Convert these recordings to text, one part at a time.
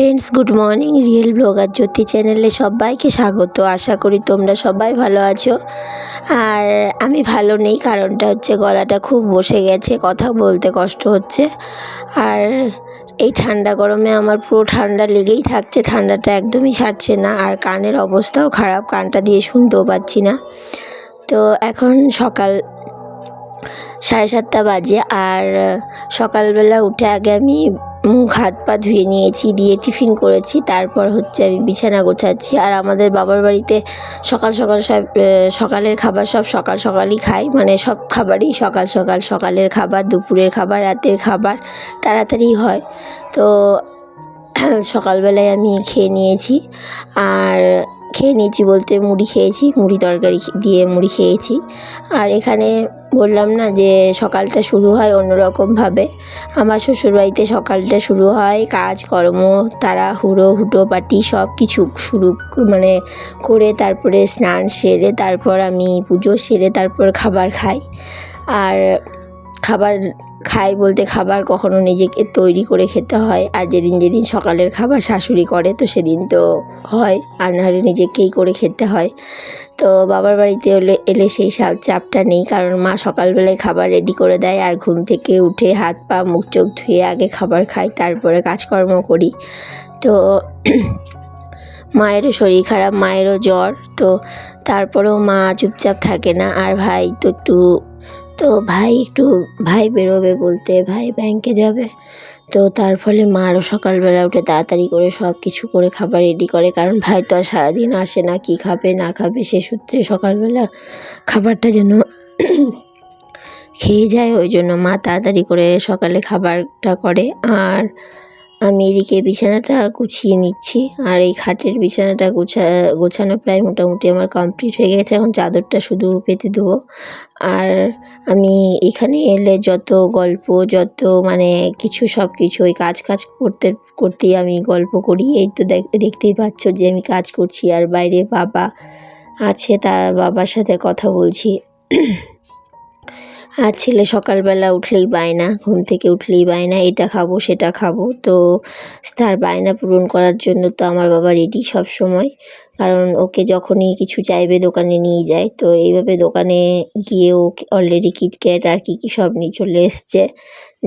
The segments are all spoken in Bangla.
Friends good morning real blogger Jyoti চ্যানেলে সবাইকে স্বাগত। আশা করি তোমরা সবাই ভালো আছো। আর আমি ভালো নেই, কারণটা হচ্ছে গলাটা খুব বসে গেছে, কথা বলতে কষ্ট হচ্ছে। আর এই ঠান্ডা গরমে আমার পুরো ঠান্ডা লেগেই থাকছে, ঠান্ডাটা একদমই ছাড়ছে না। আর কানের অবস্থাও খারাপ, কানটা দিয়ে শুনতেও পাচ্ছি না। তো এখন সকাল সাড়ে সাতটা বাজে, আর সকালবেলা উঠে আগে আমি মুখ, হাত পা ধুয়ে নিয়েছি, দিয়ে টিফিন করেছি। তারপর হচ্ছে আমি বিছানা গোছাচ্ছি। আর আমাদের বাবার বাড়িতে সকাল সকাল সব সকালের খাবার সব সকাল, সকালই খাই। মানে সব খাবারই সকাল সকাল, সকালের খাবার, দুপুরের খাবার, রাতের খাবার তাড়াতাড়ি হয়। তো সকালবেলায় আমি খেয়ে নিয়েছি। আর খেয়ে নিয়েছি বলতে মুড়ি খেয়েছি, মুড়ি তরকারি দিয়ে মুড়ি খেয়েছি। আর এখানে বললাম না যে সকালটা শুরু হয় অন্যরকমভাবে। আমার শ্বশুরবাড়িতে সকালটা শুরু হয়, কাজকর্ম তারা হুড়ো হুটো পাটি সব কিছু শুরু মানে করে তারপরে স্নান সেরে তারপর আমি পুজো সেরে তারপর খাবার খাই। আর খাবার খাই বলতে খাবার কখনো নিজেকে তৈরি করে খেতে হয়। আর যেদিন যেদিন সকালের খাবার শাশুড়ি করে, তো সেদিন তো হয়। আর নাহলে নিজেকেই করে খেতে হয়। তো বাবার বাড়িতে হলে এলে সেই সব চাপটা নেই। কারণ মা সকালবেলায় খাবার রেডি করে দেয় আর ঘুম থেকে উঠে হাত পা, মুখ, চোখ ধুয়ে আগে খাবার খাই, তারপরে কাজকর্ম করি। তো মায়েরও শরীর খারাপ, মায়েরও জ্বর, তো তারপরেও মা চুপচাপ থাকে না। আর ভাই তো একটু তো ভাই একটু ভাই বেরোবে বলতে ভাই ব্যাংকে যাবে। তো তার ফলে মারও সকালবেলা উঠে তাড়াতাড়ি করে সব কিছু করে খাবার রেডি করে। কারণ ভাই তো আর সারাদিন আসে না, কী খাবে, না খাবে, সে সূত্রে সকালবেলা খাবারটা যেন খেয়ে যায়। ওই জন্য মা তাড়াতাড়ি করে সকালে খাবারটা করে। আর আমি এদিকে বিছানাটা গুছিয়ে নিচ্ছি, আর এই খাটের বিছানাটা গোছা, গোছানো প্রায় মোটামুটি আমার কমপ্লিট হয়ে গেছে। এখন চাদরটা শুধু পেতে দেবো। আর আমি এখানে এলে যত গল্প, যত মানে কিছু সব কিছু ওই কাজ কাজ করতে, করতেই আমি গল্প করি। এই তো দেখ- দেখতেই পাচ্ছ যে আমি কাজ করছি, আর বাইরে বাবা আছে, তার বাবার সাথে কথা বলছি। আর ছেলে সকালবেলা উঠলেই বায়না ঘুম থেকে উঠলেই বায়না এটা খাব, সেটা খাব। তো তার বায়না পূরণ করার জন্য তো আমার বাবা রেডি সব সময় কারণ ওকে যখনই কিছু চাইবে দোকানে নিয়ে যায়, তো এইভাবে দোকানে গিয়ে ও অলরেডি কিটক্যাট আর কী কী সব নিয়ে চলে এসছে।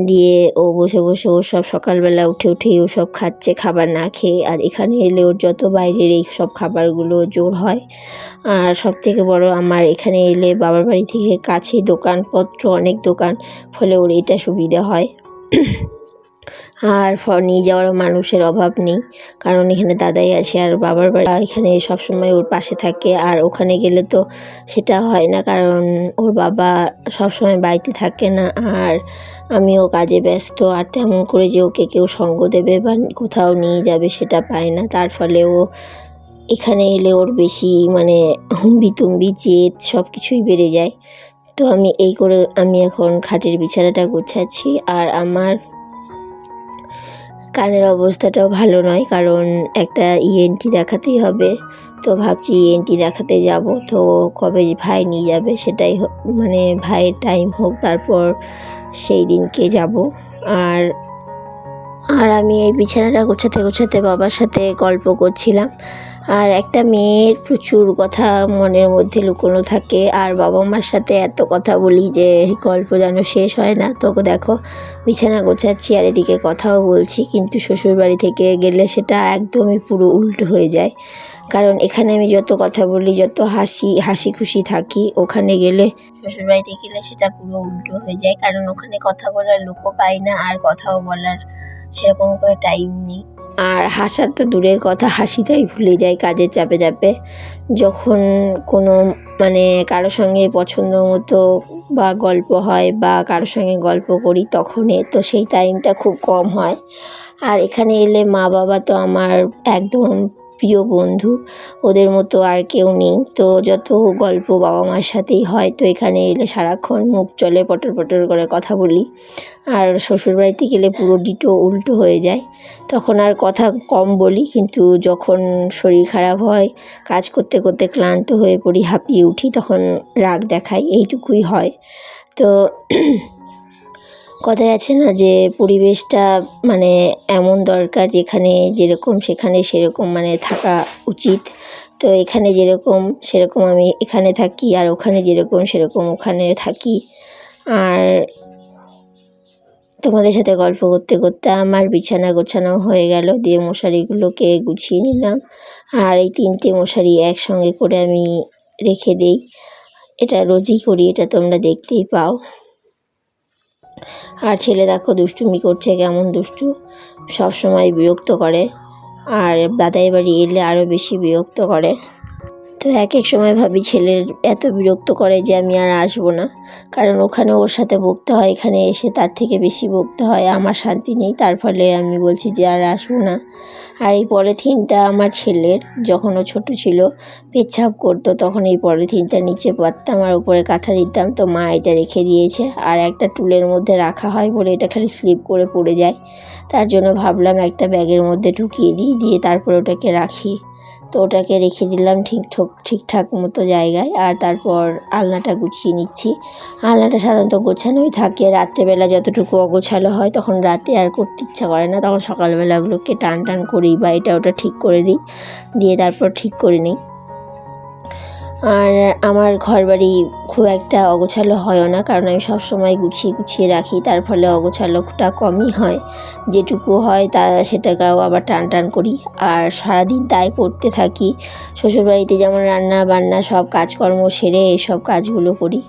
দিয়ে ও বসে বসে ও সব সকালবেলা উঠে উঠেই ও সব খাচ্ছে, খাবার না খেয়ে। আর এখানে এলে ওর যত বাইরের এই সব খাবারগুলো জোর হয়। আর সব থেকে বড় আমার এখানে এলে বাবার বাড়ি থেকে কাছে দোকানপত্র, অনেক দোকান, ফলে ওর এটা সুবিধা হয়। আর নিয়ে যাওয়ার মানুষের অভাব নেই। কারণ এখানে দাদাই আছে আর বাবার বাড়ি। এখানে সবসময় ওর পাশে থাকে। আর ওখানে গেলে তো সেটা হয় না। কারণ ওর বাবা সবসময় বাড়িতে থাকে না। আর আমিও কাজে ব্যস্ত। আর তেমন করে যে ওকে কেউ সঙ্গ দেবে বা কোথাও নিয়ে যাবে সেটা পায় না। তার ফলে ও এখানে এলে ওর বেশি মানে হুম্বি তুম্বি, জেদ সব কিছুই বেড়ে যায়। তো আমি এই করে আমি এখন খাটের বিছানাটা গুছাচ্ছি। আর আমার কানের অবস্থাটাও ভালো নয়, কারণ একটা ইএনটি দেখাতেই হবে। তো ভাবছি ইএনটি দেখাতে যাব। তো কবে ভাই নিয়ে যাবে সেটাই মানে ভাইয়ের টাইম হোক, তারপর সেই দিনকে যাব। আর আর আমি এই বিছানাটা গোছাতে গোছাতে বাবার সাথে গল্প করছিলাম। আর একটা মেয়ের প্রচুর কথা মনের মধ্যে লুকোনো থাকে। আর বাবা মার সাথে এত কথা বলি যে, গল্প যেন শেষ হয় না। তো দেখো, বিছানা গোছাচ্ছি আর এদিকে কথাও বলছি। কিন্তু শ্বশুরবাড়ি থেকে গেলে সেটা একদমই পুরো উল্টো হয়ে যায়। কারণ এখানে আমি যত কথা বলি, যত হাসি হাসি খুশি থাকি, ওখানে গেলে শ্বশুরবাড়িতে গেলে সেটা পুরো উল্টো হয়ে যায়। কারণ ওখানে কথা বলার লোকও পাই না, আর কথাও বলার সেরকম করে টাইম নেই। আর হাসার তো দূরের কথা, হাসিটাই ভুলে যায় কাজের চাপে চাপে। যখন কোনো মানে কারও সঙ্গে পছন্দ মতো বা গল্প হয় বা কারোর সঙ্গে গল্প করি, তখনই তো সেই টাইমটা খুব কম হয়। আর এখানে এলে মা বাবা তো আমার একদম প্রিয় বন্ধু, ওদের মতো আর কেউ নেই। তো যত গল্প বাবা মার সাথেই হয়, তো এখানে এলে সারাক্ষণ মুখ চলে পটর পটর করে কথা বলি। আর শ্বশুরবাড়িতে গেলে পুরো ডিটো উল্টো হয়ে যায়। তখন আর কথা কম বলি, কিন্তু যখন শরীর খারাপ হয়, কাজ করতে করতে ক্লান্ত হয়ে পড়ি, হাঁপিয়ে উঠি, তখন রাগ দেখাই, এইটুকুই হয়। তো কথায় আছে না যে পরিবেশটা মানে এমন দরকার যেখানে যেরকম সেখানে সেরকম মানে থাকা উচিত। তো এখানে যেরকম সেরকম আমি এখানে থাকি আর ওখানে যেরকম সেরকম ওখানে থাকি। আর তোমাদের সাথে গল্প করতে করতে আমার বিছানা গোছানো হয়ে গেল দিয়ে মশারিগুলোকে গুছিয়ে নিলাম। আর এই তিনটে মশারি একসঙ্গে করে আমি রেখে দেই। এটা রোজই করি, এটা তোমরা দেখতেই পাও। আর ছেলে দেখো দুষ্টুমি করছে, কেমন দুষ্টু। সবসময় বিরক্ত করে। আর দাদাই বাড়ি এলে আরও বেশি বিরক্ত করে। তো এক এক সময় ভাবি ছেলের এত বিরক্ত করে যে আমি আর আসব না। কারণ ওখানে ওর সাথে বকতে হয়, এখানে এসে তার থেকে বেশি বকতে হয়, আমার শান্তি নেই। তার ফলে আমি বলছি যে আর আসব না। আর এই পলিথিনটা আমার ছেলের, যখন ও ছোটো ছিল, পেচ্ছাপ করতো, তখন এই পলিথিনটা নিচে পারতাম আর উপরে কাঁথা দিতাম। তো মা এটা রেখে দিয়েছে। আর একটা টুলের মধ্যে রাখা হয় বলে এটা খালি স্লিপ করে পড়ে যায়। তার জন্য ভাবলাম একটা ব্যাগের মধ্যে ঢুকিয়ে দিই, দিয়ে তারপর ওটাকে রাখি। তো ওটাকে রেখে দিলাম ঠিকঠাক ঠিকঠাক মতো জায়গায়। আর তারপর আলনাটা গুছিয়ে নিচ্ছি। আলনাটা সাধারণত গোছানোই থাকে। রাত্রেবেলা যতটুকু অগোছালো হয় তখন রাতে আর করতে ইচ্ছা করে না। তখন সকালবেলাগুলোকে টান টান করি বা এটা ওটা ঠিক করে দিই। দিয়ে তারপর ঠিক করে নিই। আর আমার ঘর বাড়ি খুব একটা অগোছালো হয়ও না, কারণ আমি সবসময় গুছিয়ে গুছিয়ে রাখি। তার ফলে অগোছালোটা কমই হয়। যেটুকু হয় তা সেটাকেও আবার টান টান করি। আর সারাদিন তাই করতে থাকি। শ্বশুরবাড়িতে যেমন রান্না বান্না, সব কাজকর্ম সেরে এইসব কাজগুলো করি।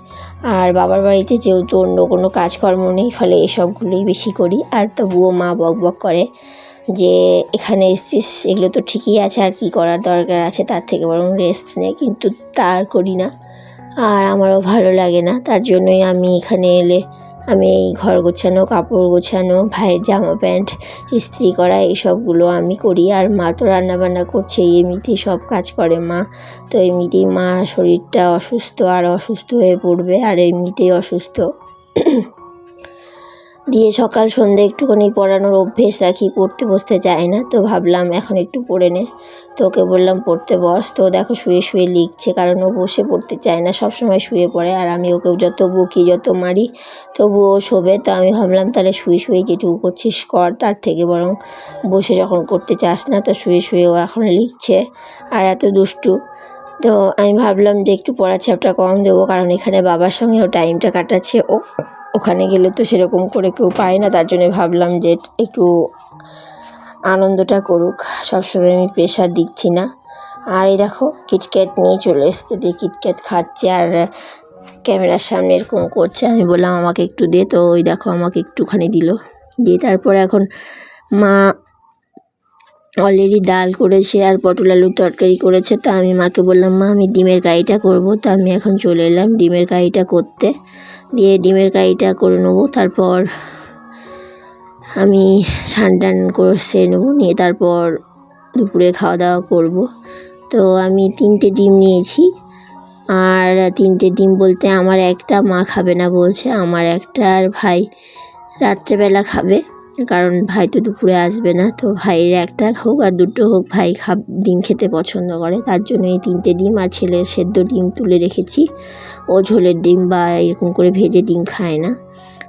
আর বাবার বাড়িতে যেহেতু অন্য কোনো কাজকর্ম নেই, ফলে এসবগুলোই বেশি করি। আর তবুও মা বক বক করে। যে এখানে এসছিস, এগুলো তো ঠিকই আছে, আর কি করার দরকার আছে, তার থেকে বরং রেস্ট নে, কিন্তু তা আর করি না। আর আমারও ভালো লাগে না, তার জন্যই আমি এখানে এলে আমি এই ঘর গোছানো, কাপড় গোছানো, ভাইয়ের জামা প্যান্ট, ইস্ত্রি করা এইসবগুলো আমি করি। আর মা তো রান্নাবান্না করছে এমনিতেই সব কাজ করে মা। তো এমনিতেই মা শরীরটা অসুস্থ, আর অসুস্থ হয়ে পড়বে, আর এমনিতেই অসুস্থ। দিয়ে সকাল সন্ধে একটুখানি পড়ানোর অভ্যেস রাখি, পড়তে বসতে চায় না। তো ভাবলাম, এখন একটু পড়ে নে। তো ওকে বললাম, পড়তে বস। তো দেখো শুয়ে শুয়ে লিখছে, কারণ ও বসে পড়তে চায় না সব সময় শুয়ে পড়ে। আর আমি ওকে যত বকি, যত মারি তবু ও শোবে। তো আমি ভাবলাম, তাহলে শুয়ে শুয়ে যেটুকু করছিস, কর। তার থেকে বরং বসে যখন করতে চাস না, তো শুয়ে শুয়ে ও এখন লিখছে। আর এত দুষ্টু। তো আমি ভাবলাম যে একটু পড়ার চাপটা কম দেবো, কারণ এখানে বাবার সঙ্গেও টাইমটা কাটাচ্ছে। ও ওখানে গেলে তো সেরকম করে কেউ পায় না। তার জন্য ভাবলাম যে একটু আনন্দটা করুক। সবসময় আমি প্রেশার দিচ্ছি না। আর এই দেখো কিটক্যাট নিয়ে চলে এসছে। দিয়ে কিটক্যাট খাচ্ছে আর ক্যামেরার সামনে এরকম করছে। আমি বললাম, আমাকে একটু দে। তো ওই দেখো, আমাকে একটুখানি দিল। দিয়ে তারপর এখন মা অলরেডি ডাল করেছে আর পটল আলুর তরকারি করেছে। তো আমি মাকে বললাম, মা, আমি ডিমের কারিটা করব। তো আমি এখন চলে এলাম ডিমের কারিটা করতে। দিয়ে ডিমের কারিটা করে নেব, তারপর আমি স্নান টান করে সেরে নেব, নিয়ে তারপর দুপুরে খাওয়া দাওয়া করব। তো আমি তিনটে ডিম নিয়েছি, আর তিনটে ডিম বলতে আমার একটা মা খাবে না বলছে, আমার একটা আর ভাই রাত্রেবেলা খাবে। কারণ ভাই তো দুপুরে আসবে না, তো ভাইয়ের একটা হোক আর দুটো হোক ভাই খাব, ডিম খেতে পছন্দ করে। তার জন্য এই তিনটে ডিম আর ছেলের সেদ্ধ ডিম তুলে রেখেছি। ও ঝোলের ডিম বা এরকম করে ভেজে ডিম খায় না।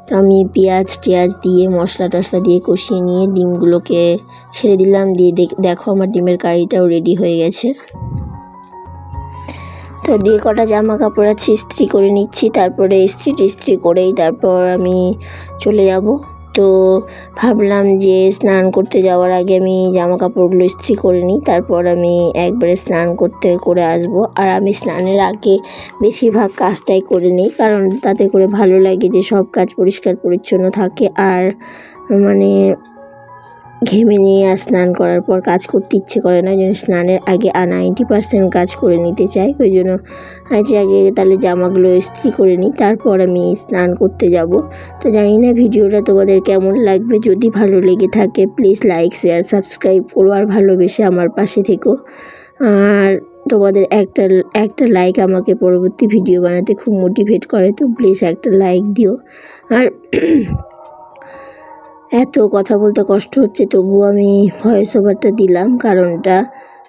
তো আমি পেঁয়াজ টেয়াজ দিয়ে, মশলা টশলা দিয়ে কষিয়ে নিয়ে ডিমগুলোকে ছেড়ে দিলাম। দিয়ে দেখো আমার ডিমের কারিটাও রেডি হয়ে গেছে। তো দিয়ে কটা জামা কাপড় আছে ইস্ত্রি করে নিচ্ছি। তারপরে ইস্ত্রি টিস্ত্রি করেই তারপর আমি চলে যাব। তো ভাবলাম যে স্নান করতে যাওয়ার আগে আমি জামা কাপড়গুলো ইস্ত্রি করে নিই, তারপর আমি একবারে স্নান করতে করে আসব। আর আমি স্নানের আগে বেশিরভাগ কাজটাই করে নিই, কারণ তাতে করে ভালো লাগে যে সব কাজ পরিষ্কার পরিচ্ছন্ন থাকে। আর মানে ঘেমে নিয়ে আর স্নান করার পর কাজ করতে ইচ্ছে করে না ওই জন্য স্নানের আগে আর নাইনটি পার্সেন্ট কাজ করে নিতে চাই। ওই জন্য আজ আগে তাহলে জামাগুলো ইস্ত্রি করে নিই, তারপর আমি স্নান করতে যাব। তো জানি না ভিডিওটা তোমাদের কেমন লাগবে, যদি ভালো লেগে থাকে প্লিজ লাইক শেয়ার সাবস্ক্রাইব করো আর ভালোবেসে আমার পাশে থেকো। আর তোমাদের একটা একটা লাইক আমাকে পরবর্তী ভিডিও বানাতে খুব মোটিভেট করে, তো প্লিজ একটা লাইক দিও। আর এত কথা বলতে কষ্ট হচ্ছে, তবুও আমি ভয়েস ওভারটা দিলাম। কারণটা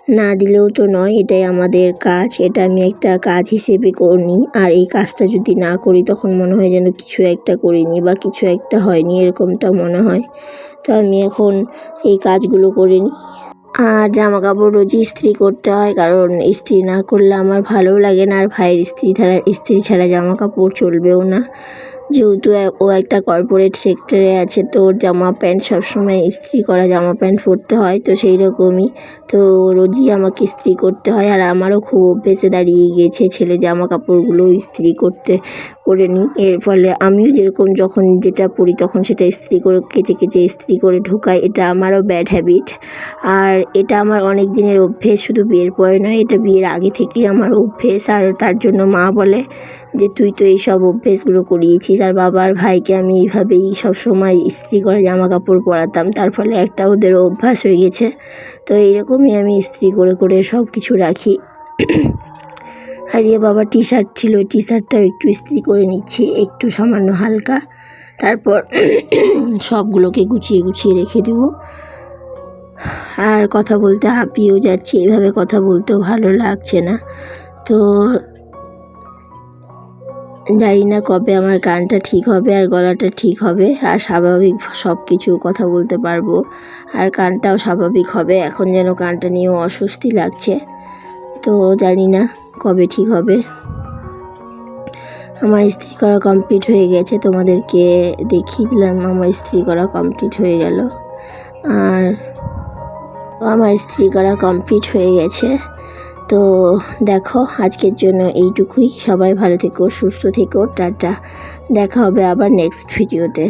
না দিলেও তো নয়, এটাই আমাদের কাজ, এটা আমি একটা কাজ হিসেবে করি আর এই কাজটা যদি না করি, তখন মনে হয় যেন কিছু একটা করিনি বা কিছু একটা হয়নি, এরকমটা মনে হয়। তো আমি এখন এই কাজগুলো করে নিই। আর জামা কাপড় রোজই ইস্ত্রি করতে হয়, কারণ ইস্ত্রি না করলে আমার ভালোও লাগে না। আর ভাইয়ের স্ত্রী ছাড়া স্ত্রী ছাড়া জামা কাপড় চলবেও না। যেহেতু ও একটা কর্পোরেট সেক্টরে আছে, তো ওর জামা প্যান্ট সবসময় ইস্ত্রি করা, জামা প্যান্ট পরতে হয়, তো সেই রকমই। তো রোজই আমাকে ইস্ত্রি করতে হয়, আর আমারও খুব অভ্যেসে দাঁড়িয়ে গিয়েছে ছেলে জামা কাপড়গুলো ইস্ত্রি করতে, করে নিই এর ফলে আমিও যেরকম যখন যেটা পরি তখন সেটা ইস্ত্রি করে, কেচে কেচে ইস্ত্রি করে ঢোকাই, এটা আমারও ব্যাড হ্যাবিট আর এটা আমার অনেক দিনের অভ্যেস, শুধু বিয়ের পরে নয়, এটা বিয়ের আগে থেকেই আমার অভ্যেস, আর তার জন্য মা বলে যে, তুই তো এই সব অভ্যেসগুলো করিয়েছিস আর বাবার ভাইকে আমি এইভাবেই সব সময় ইস্ত্রি করে জামা কাপড় পরাতাম। তার ফলে একটা ওদের অভ্যাস হয়ে গেছে। তো এইরকমই আমি ইস্ত্রি করে করে সব কিছু রাখি। আর ইয়ে বাবার টি শার্ট ছিল টি শার্টটাও একটু ইস্ত্রি করে নিচ্ছি, একটু সামান্য হালকা। তারপর সবগুলোকে গুছিয়ে গুছিয়ে রেখে দেবো। আর কথা বলতে হাঁপিয়েও যাচ্ছি, এভাবে কথা বলতেও ভালো লাগছে না। তো জানি না কবে আমার গানটা ঠিক হবে আর গলাটা ঠিক হবে আর স্বাভাবিক সব কিছু কথা বলতে পারব। আর গানটাও স্বাভাবিক হবে। এখন যেন গানটা নিয়েও অস্বস্তি লাগছে। তো জানি না কবে ঠিক হবে। আমার স্ত্রী করা কমপ্লিট হয়ে গেছে। তোমাদেরকে দেখিয়ে দিলাম, আমার স্ত্রী করা কমপ্লিট হয়ে গেল। আর আমার স্ত্রী করা কমপ্লিট হয়ে গেছে। তো দেখো, আজকের জন্য এইটুকুই। সবাই ভালো থেকো, সুস্থ থেকো, টাটা। দেখা হবে আবার নেক্সট ভিডিওতে